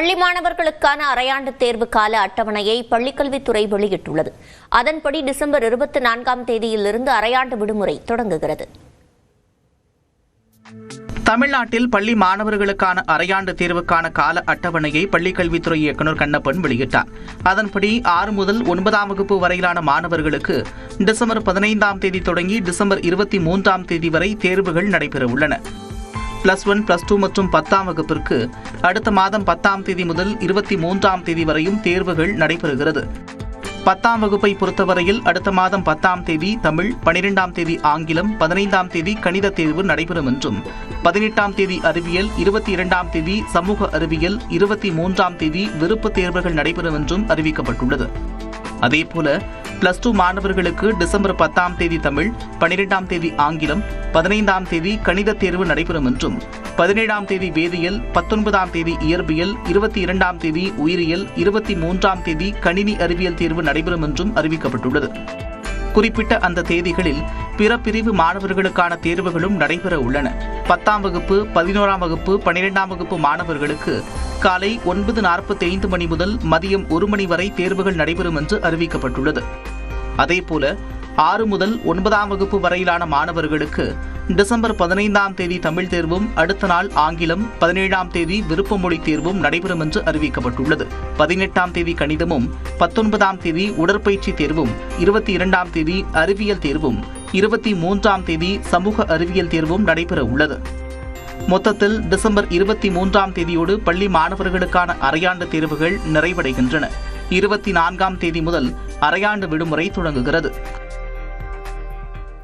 பள்ளி மாணவர்களுக்கான அரையாண்டு தேர்வு கால அட்டவணையை பள்ளிக்கல்வித்துறை வெளியிட்டுள்ளது. அதன்படி டிசம்பர் இருபத்தி நான்காம் தேதியிலிருந்து அரையாண்டு விடுமுறை தொடங்குகிறது. தமிழ்நாட்டில் பள்ளி மாணவர்களுக்கான அரையாண்டு தேர்வுக்கான கால அட்டவணையை பள்ளிக்கல்வித்துறை இயக்குநர் கண்ணப்பன் வெளியிட்டார். அதன்படி ஆறு முதல் ஒன்பதாம் வகுப்பு வரையிலான மாணவர்களுக்கு டிசம்பர் பதினைந்தாம் தேதி தொடங்கி டிசம்பர் இருபத்தி மூன்றாம் தேதி வரை தேர்வுகள் நடைபெறவுள்ளன. பிளஸ் ஒன் பிளஸ் டூ மற்றும் பத்தாம் வகுப்பிற்கு அடுத்த மாதம் பத்தாம் தேதி முதல் இருபத்தி மூன்றாம் தேதி வரையும் தேர்வுகள் நடைபெறுகிறது. பத்தாம் வகுப்பை பொறுத்தவரையில் அடுத்த மாதம் பத்தாம் தேதி தமிழ் பனிரெண்டாம் தேதி ஆங்கிலம் பதினைந்தாம் தேதி கணித தேர்வு நடைபெறும் என்றும் பதினெட்டாம் தேதி அறிவியல் இருபத்தி இரண்டாம் தேதி சமூக அறிவியல் இருபத்தி மூன்றாம் தேதி விருப்ப தேர்வுகள் நடைபெறும் என்றும் அறிவிக்கப்பட்டுள்ளது. அதேபோல பிளஸ் டூ மாணவர்களுக்கு டிசம்பர் பத்தாம் தேதி தமிழ் பனிரெண்டாம் தேதி ஆங்கிலம் பதினைந்தாம் தேதி கணித தேர்வு நடைபெறும் என்றும் பதினேழாம் தேதி வேதியியல் பத்தொன்பதாம் தேதி இயற்பியல் இருபத்தி இரண்டாம் தேதி உயிரியல் இருபத்தி மூன்றாம் தேதி கணினி அறிவியல் தேர்வு நடைபெறும் என்றும் அறிவிக்கப்பட்டுள்ளது. குறிப்பிட்ட அந்த தேதிகளில் பிற பிரிவு மாணவர்களுக்கான தேர்வுகளும் நடைபெற உள்ளன. பத்தாம் வகுப்பு பதினோராம் வகுப்பு பனிரெண்டாம் வகுப்பு மாணவர்களுக்கு காலை ஒன்பது நாற்பத்தி ஐந்து மணி முதல் மதியம் ஒரு மணி வரை தேர்வுகள் நடைபெறும் என்று அறிவிக்கப்பட்டுள்ளது. அதேபோல ஆறு முதல் ஒன்பதாம் வகுப்பு வரையிலான மாணவர்களுக்கு டிசம்பர் பதினைந்தாம் தேதி தமிழ் தேர்வும் அடுத்த நாள் ஆங்கிலம் பதினேழாம் தேதி விருப்பமொழி தேர்வும் நடைபெறும் என்று அறிவிக்கப்பட்டுள்ளது. பதினெட்டாம் தேதி கணிதமும் பத்தொன்பதாம் தேதி உடற்பயிற்சி தேர்வும் இருபத்தி இரண்டாம் தேதி அறிவியல் தேர்வும் இருபத்தி மூன்றாம் தேதி சமூக அறிவியல் தேர்வும் நடைபெற உள்ளது. மொத்தத்தில் டிசம்பர் இருபத்தி மூன்றாம் தேதியோடு பள்ளி மாணவர்களுக்கான அரையாண்டு தேர்வுகள் நிறைவடைகின்றன. இருபத்தி நான்காம் தேதி முதல் அரையாண்டு விடுமுறை தொடங்குகிறது.